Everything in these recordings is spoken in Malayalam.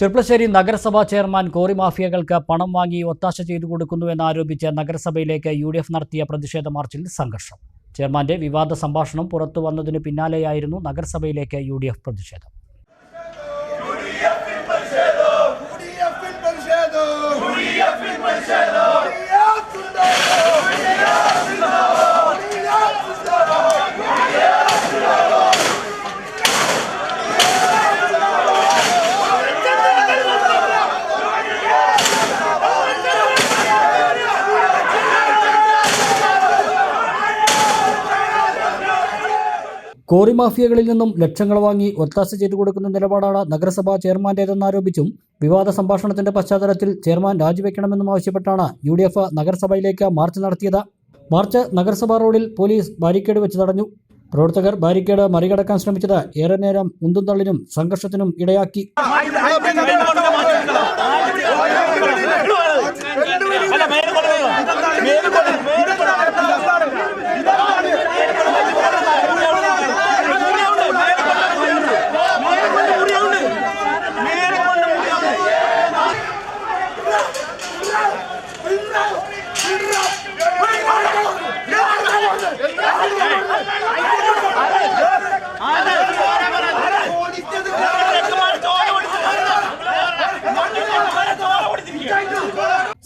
ചെർപ്പളശ്ശേരി നഗരസഭാ ചെയർമാൻ കോറി മാഫിയകൾക്ക് പണം വാങ്ങി ഒത്താശ ചെയ്തു കൊടുക്കുന്നുവെന്നാരോപിച്ച് നഗരസഭയിലേക്ക് യു ഡി എഫ് നടത്തിയ പ്രതിഷേധ മാർച്ചിൽ സംഘർഷം. ചെയർമാന്റെ വിവാദ സംഭാഷണം പുറത്തു വന്നതിന് പിന്നാലെയായിരുന്നു നഗരസഭയിലേക്ക് യു ഡി എഫ് പ്രതിഷേധം. പ്രതിഷേധം യുഡിഎഫിൽ പ്രതിഷേധം കോറി മാഫിയകളിൽ നിന്നും ലക്ഷങ്ങൾ വാങ്ങി ഒത്താശ ചെയ്തു കൊടുക്കുന്ന നിലപാടാണ് നഗരസഭാ ചെയർമാന്റേതെന്നാരോപിച്ചും വിവാദ സംഭാഷണത്തിന്റെ പശ്ചാത്തലത്തിൽ ചെയർമാൻ രാജിവെക്കണമെന്നും ആവശ്യപ്പെട്ടാണ് യു നഗരസഭയിലേക്ക് മാർച്ച് നടത്തിയത് മാർച്ച് നഗരസഭാ റോഡിൽ പോലീസ് ബാരിക്കേഡ് വെച്ച് തടഞ്ഞു പ്രവർത്തകർ ബാരിക്കേഡ് മറികടക്കാൻ ശ്രമിച്ചത് ഏറെ നേരം ഉന്തും തള്ളിനും സംഘർഷത്തിനും ഇടയാക്കി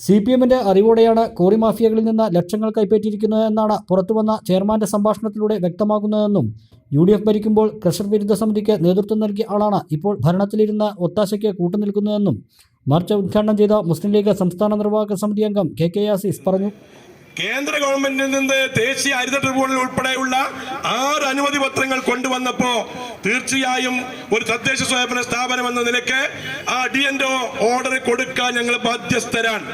സി പി എമ്മിന്റെ അറിവോടെയാണ് കോറി മാഫിയകളിൽ നിന്ന് ലക്ഷങ്ങൾ കൈപ്പറ്റിയിരിക്കുന്നതെന്നാണ് പുറത്തുവന്ന ചെയർമാന്റെ സംഭാഷണത്തിലൂടെ വ്യക്തമാകുന്നതെന്നും യു ഡി എഫ് ഭരിക്കുമ്പോൾ ക്രഷർ വിരുദ്ധ സമിതിക്ക് നേതൃത്വം നൽകിയ ആളാണ് ഇപ്പോൾ ഭരണത്തിലിരുന്ന ഒത്താശയ്ക്ക് കൂട്ടുനിൽക്കുന്നതെന്നും മാർച്ച് ഉദ്ഘാടനം ചെയ്ത മുസ്ലിം ലീഗ് സംസ്ഥാന നിർവാഹക സമിതി അംഗം കെ കെ ആസിസ് പറഞ്ഞു. കേന്ദ്ര ഗവൺമെന്റിൽ നിന്ന് ദേശീയ ഹരിത ട്രിബ്യൂണൽ ഉൾപ്പെടെയുള്ള ആറ് അനുമതി പത്രങ്ങൾ കൊണ്ടുവന്നപ്പോ തീർച്ചയായും ഒരു തദ്ദേശ സ്വയംഭരണ സ്ഥാപനം എന്ന നിലയ്ക്ക് ആ ഡി എന്റെ ഓർഡർ കൊടുക്കാൻ ഞങ്ങൾ ബാധ്യസ്ഥരാണ്.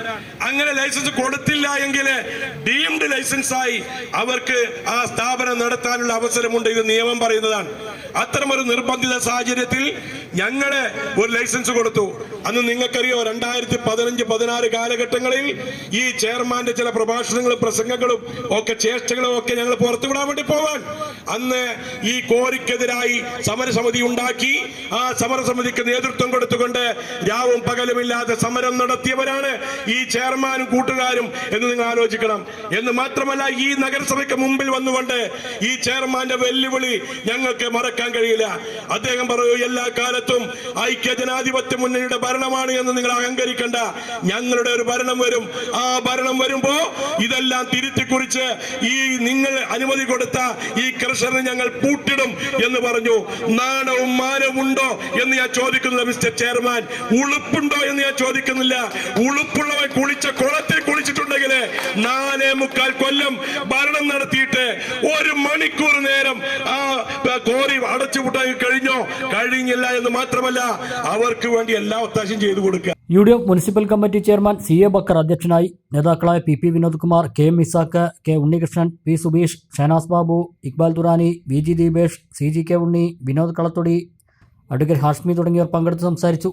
അങ്ങനെ ലൈസൻസ് കൊടുത്തില്ല എങ്കിൽ ഡീംഡ് ലൈസൻസായി അവർക്ക് ആ സ്ഥാപനം നടത്താനുള്ള അവസരമുണ്ട് ഇത് നിയമം പറയുന്നതാണ്. അത്തരമൊരു നിർബന്ധിത സാഹചര്യത്തിൽ ഞങ്ങൾ ഒരു ലൈസൻസ് കൊടുത്തു. അന്ന് നിങ്ങൾക്കറിയോ രണ്ടായിരത്തി പതിനഞ്ച് പതിനാറ് കാലഘട്ടങ്ങളിൽ ഈ ചെയർമാന്റെ ചില പ്രഭാഷണങ്ങളും പ്രസംഗങ്ങളും ഒക്കെ ചേഷ്ടകളും ഒക്കെ ഞങ്ങൾ പുറത്തുവിടാൻ വേണ്ടി പോവാൻ. അന്ന് ഈ കോരിക്കെതിരായി സമരസമിതി ഉണ്ടാക്കി. ആ സമരസമിതിക്ക് നേതൃത്വം കൊടുത്തുകൊണ്ട് രാവും പകലുമില്ലാതെ സമരം നടത്തിയവരാണ് ഈ ചെയർമാനും കൂട്ടുകാരും എന്ന് നിങ്ങൾ ആലോചിക്കണം. എന്ന് മാത്രമല്ല ഈ നഗരസഭയ്ക്ക് മുമ്പിൽ വന്നുകൊണ്ട് ഈ ചെയർമാന്റെ വെല്ലുവിളി ഞങ്ങൾക്ക് മറക്കാൻ കഴിയില്ല. അദ്ദേഹം പറയൂ എല്ലാ കാലത്തും ഐക്യ ജനാധിപത്യ മുന്നണിയുടെ ഭരണമാണ് എന്ന് നിങ്ങൾ അഹങ്കരിക്കണ്ട. ഞങ്ങളുടെ ഒരു ഭരണം വരും. ആ ഭരണം വരുമ്പോ ഇതെല്ലാം തിരുത്തി കുറിച്ച് ഈ നിങ്ങൾ അനുമതി കൊടുത്ത ഈ കൃഷറിന് ഞങ്ങൾ പൂട്ടിടും എന്ന് പറഞ്ഞു. നാണവും മാനവും ഉണ്ടോ എന്ന് ഞാൻ ചോദിക്കുന്നില്ല മിസ്റ്റർ ചെയർമാൻ. ഉളുപ്പുണ്ടോ എന്ന് ഞാൻ ചോദിക്കുന്നില്ല. ഉളുപ്പുള്ളവൻ കുളിച്ച കുളത്തിൽ കുളിച്ചിട്ടുണ്ടെങ്കിൽ നാലേ മുക്കാൽ കൊല്ലം ഭരണം നടത്തിയിട്ട് ഒരു മണിക്കൂർ നേരം ആ കോറി അടച്ചുപൂട്ടാൻ കഴിഞ്ഞോ? കഴിഞ്ഞില്ല എന്ന് മാത്രമല്ല അവർക്ക് വേണ്ടി എല്ലാ ഒത്താശയും ചെയ്തു കൊടുക്കുക. U D F municipal committee chairman C A Bakkar അധ്യക്ഷനായി നേതാക്കളായ P P Vinod Kumar K M Isaac K Unnikrishnan P Subeesh Shanas Babu Iqbal Durrani V G Deepesh C G K Unni Vinod Kalathodi advocate Hashmi തുടങ്ങിയവർ പങ്കെടുത്ത് സംസാരിച്ചു.